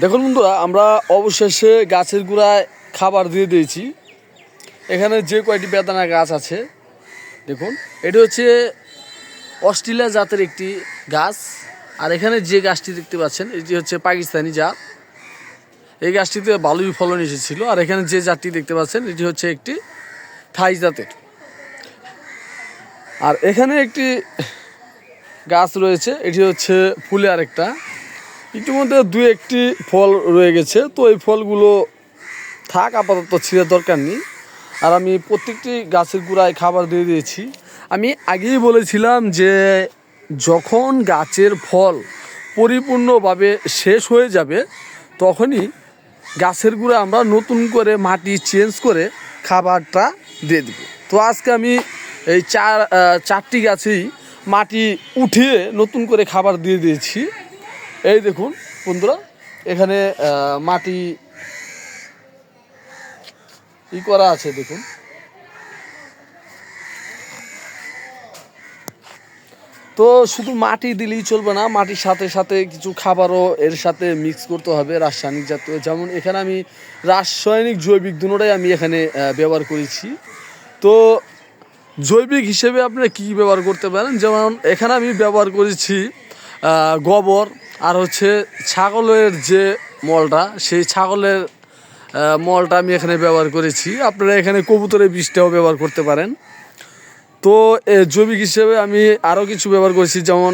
দেখুন বন্ধুরা, আমরা অবশেষে গাছের গোড়ায় খাবার দিয়ে দিয়েছি। এখানে যে কয়টি বেদানা গাছ আছে, দেখুন, এটি হচ্ছে অস্ট্রেলিয়া জাতের একটি গাছ। আর এখানে যে গাছটি দেখতে পাচ্ছেন, এটি হচ্ছে পাকিস্তানি জাত। এই গাছটিতে ভালোই ফলন এসেছিল, আর এখানে যে জাতটি দেখতে পাচ্ছেন, এটি হচ্ছে একটি থাই জাতের। আর এখানে একটি গাছ রয়েছে, এটি হচ্ছে ফুলে আরেকটা। ইতিমধ্যে দু একটি ফল রয়ে গেছে, তো এই ফলগুলো থাক, আপাতত ছিঁড়ে দরকার নেই। আর আমি প্রত্যেকটি গাছের গোড়ায় খাবার দিয়ে দিয়েছি। আমি আগেই বলেছিলাম যে যখন গাছের ফল পরিপূর্ণভাবে শেষ হয়ে যাবে, তখনই গাছের গুঁড়া আমরা নতুন করে মাটি চেঞ্জ করে খাবারটা দিয়ে দেবো। তো আজকে আমি এই চার চারটি গাছেই মাটি উঠিয়ে নতুন করে খাবার দিয়ে দিয়েছি। এই দেখুন, বন্ধুরা, এখানে মাটি ই করা আছে, দেখুন। তো শুধু মাটি দিলেই চলবে না, মাটির সাথে সাথে কিছু খাবারও এর সাথে মিক্স করতে হবে রাসায়নিক জাতীয়। যেমন এখানে আমি রাসায়নিক জৈবিক দুটোটাই আমি এখানে ব্যবহার করেছি। তো জৈবিক হিসেবে আপনি কী ব্যবহার করতে পারেন? যেমন এখানে আমি ব্যবহার করেছি গোবর আর হচ্ছে ছাগলের যে মলটা, সেই ছাগলের মলটা আমি এখানে ব্যবহার করেছি। আপনারা এখানে কবুতরের বীজটাও ব্যবহার করতে পারেন। তো জৈবিক হিসেবে আমি আরও কিছু ব্যবহার করেছি, যেমন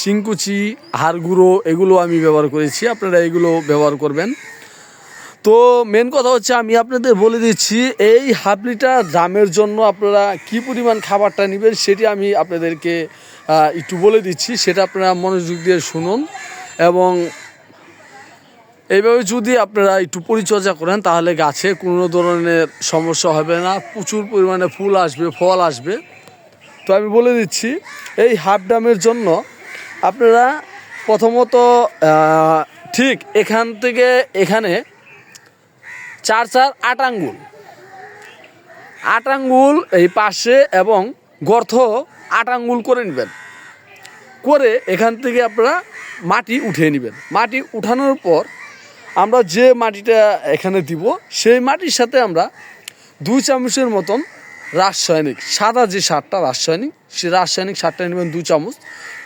শিংকুচি হাড় গুঁড়ো এগুলো আমি ব্যবহার করেছি। আপনারা এগুলো ব্যবহার করবেন। তো মেন কথা হচ্ছে আমি আপনাদের বলে দিচ্ছি, এই হাফ লিটার দামের জন্য আপনারা কি পরিমাণ খাবারটা নেবেন সেটি আমি আপনাদেরকে একটু বলে দিচ্ছি। সেটা আপনারা মনোযোগ দিয়ে শুনুন। এইভাবে যদি আপনারা একটু পরিচর্যা করেন, তাহলে গাছে কোনো ধরনের সমস্যা হবে না। প্রচুর পরিমাণে ফুল আসবে, ফল আসবে। তো আমি বলে দিচ্ছি, এই হাফ ডামের জন্য আপনারা প্রথমত ঠিক এখান থেকে এখানে চার চার আট আঙ্গুল আট আঙ্গুল এই পাশে এবং গর্ত আট আঙ্গুল করে নেবেন। করে এখান থেকে আপনারা মাটি উঠিয়ে নেবেন। মাটি উঠানোর পর আমরা যে মাটিটা এখানে দিব, সেই মাটির সাথে আমরা দুই চামচের মতন রাসায়নিক, সাদা যে সারটা রাসায়নিক, সে রাসায়নিক সারটা নেবেন দুই চামচ,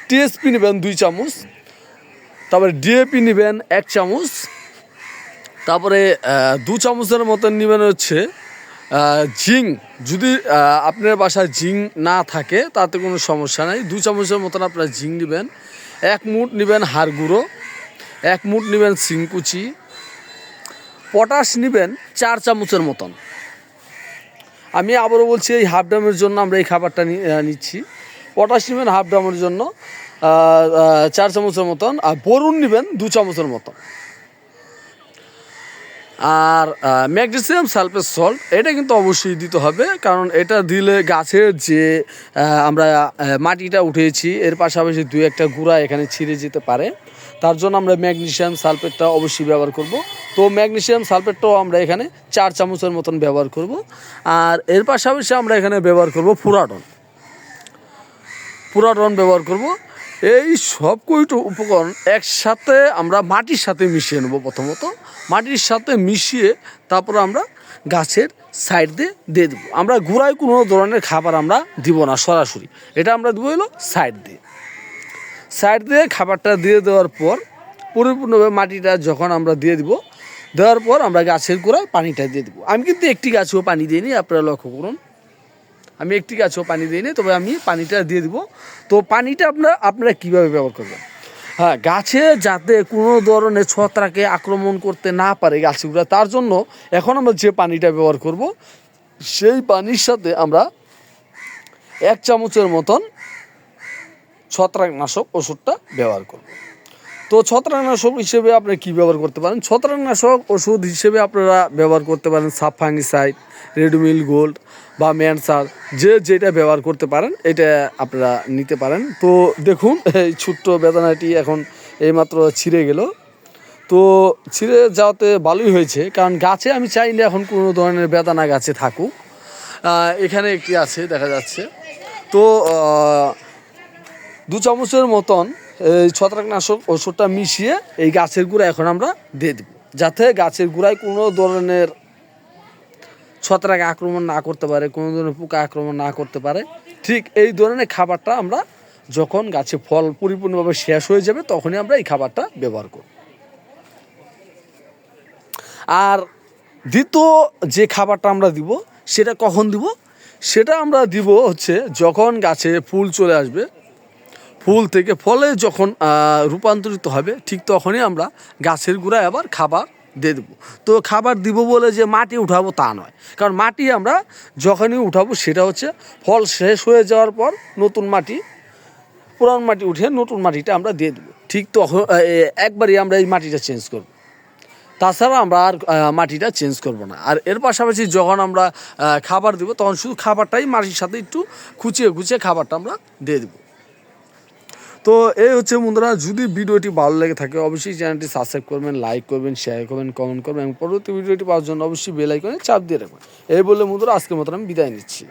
টিএসপি নেবেন দুই চামচ, তারপরে ডিএপি নেবেন এক চামচ, তারপরে দু চামচের মতন নেবেন হচ্ছে জিং, যদি আপনার বাসায় জিং না থাকে, তাতে কোনো সমস্যা নাই। দু চামচের মতন আপনার জিং নেবেন। এক মুঠ নেবেন হাড় গুঁড়ো, এক মুঠ নেবেন সিংকুচি পটাশ নেবেন চার চামচের মতন। আমি আবারও বলছি, এই হাফ ড্রামের জন্য আমরা এই খাবারটা নিচ্ছি। পটাশ নেবেন হাফ ড্রামের জন্য চার চামচের মতন, আর বরুণ নেবেন দু চামচের মতন। আর ম্যাগনেসিয়াম সালফেট সল্ট, এটা কিন্তু অবশ্যই দিতে হবে, কারণ এটা দিলে গাছের যে আমরা মাটিটা উঠিয়েছি এর পাশাপাশি দুই একটা গুঁড়া এখানে ছিঁড়ে যেতে পারে। তার জন্য আমরা ম্যাগনেসিয়াম সালফেটটা অবশ্যই ব্যবহার করব। তো ম্যাগনেসিয়াম সালফেটটাও আমরা এখানে চার চামচের মতন ব্যবহার করব। আর এর পাশাপাশি আমরা এখানে ব্যবহার করব ফুরাটন পুরাটন ব্যবহার করব। এই সব কয়টু উপকরণ একসাথে আমরা মাটির সাথে মিশিয়ে নেব প্রথমত। মাটির সাথে মিশিয়ে তারপর আমরা গাছের সাইড দিয়ে দিয়ে দেবো। আমরা গুঁড়ায় কোনো ধরনের খাবার আমরা দিব না সরাসরি। এটা আমরা দেবো হলো সাইড দিয়ে। সাইড দিয়ে খাবারটা দিয়ে দেওয়ার পর পরিপূর্ণভাবে মাটিটা যখন আমরা দিয়ে দিব, দেওয়ার পর আমরা গাছের গোড়ায় পানিটা দিয়ে দেবো। আমি কিন্তু একটি গাছেও পানি দিইনি, আপনারা লক্ষ্য করুন। আমি একটি গাছেও পানি দিইনি তবে আমি পানিটা দিয়ে দিব। তো পানিটা আপনারা আপনারা কীভাবে ব্যবহার করবেন? হ্যাঁ গাছে যাতে কোনো ধরনের ছত্রাকে আক্রমণ করতে না পারে গাছগুলো, তার জন্য এখন আমরা যে পানিটা ব্যবহার করব, সেই পানির সাথে আমরা এক চামচের মতন ছত্রাকনাশক ওষুধটা ব্যবহার করব। তো ছত্রাকনাশক হিসেবে আপনি কি ব্যবহার করতে পারেন? ছত্রাকনাশক ওষুধ হিসেবে আপনারা ব্যবহার করতে পারেন সাফাঙ্গিসাইড রেডমিল গোল্ড বা ম্যানসার, যে যেটা ব্যবহার করতে পারেন, এটা আপনারা নিতে পারেন। তো দেখুন, এই ছোট্ট বেদনাটি এখন এইমাত্র ছিঁড়ে গেল। তো ছিঁড়ে যাওয়াতে ভালোই হয়েছে, কারণ গাছে আমি চাই না এখন কোনো ধরনের বেদানা গাছে থাকুক। এখানে একটি আছে, দেখা যাচ্ছে। তো দু চামচের মতন ছত্রাকনাশক ওষুধটা মিশিয়ে এই গাছের গুঁড়া এখন আমরা দিয়ে দেব। যাতে গাছের গুঁড়ায় কোনো ধরনের ছত্রাক আক্রমণ না করতে পারে, কোনো ধরনের পোকা আক্রমণ না করতে পারে, ঠিক এই ধরনের খাবারটা আমরা যখন গাছে ফল পরিপূর্ণভাবে শেষ হয়ে যাবে তখনই আমরা এই খাবারটা ব্যবহার করব। আর দ্বিতীয় যে খাবারটা আমরা দিব, সেটা কখন দিব? সেটা আমরা দিব হচ্ছে যখন গাছে ফুল চলে আসবে ফুল থেকে ফলে যখন রূপান্তরিত হবে, ঠিক তখনই আমরা গাছের গোড়ায় আবার খাবার দিয়ে দেবো। তো খাবার দিব বলে যে মাটি উঠাবো তা নয়। কারণ মাটি আমরা যখনই উঠাবো সেটা হচ্ছে ফল শেষ হয়ে যাওয়ার পর নতুন মাটি, পুরান মাটি উঠে নতুন মাটিটা আমরা দিয়ে দেবো। ঠিক তখন একবারই আমরা এই মাটিটা চেঞ্জ করব। তাছাড়া আমরা আর মাটিটা চেঞ্জ করব না। আর এর পাশাপাশি যখন আমরা খাবার দেবো, তখন শুধু খাবারটাই মাটির সাথে একটু খুচিয়ে খুচিয়ে খাবারটা আমরা দিয়ে দেবো। তো এই হচ্ছে বন্ধুরা, যদি ভিডিওটি ভালো লেগে থাকে, অবশ্যই চ্যানেলটি সাবস্ক্রাইব করবেন লাইক করবেন শেয়ার করবেন কমেন্ট করবেন, এবং পরবর্তী ভিডিওটি পাওয়ার জন্য অবশ্যই বেল আইকনে চাপ দিয়ে রাখবেন। এই বলে বন্ধুরা, আজকের মতন আমি বিদায় নিচ্ছি।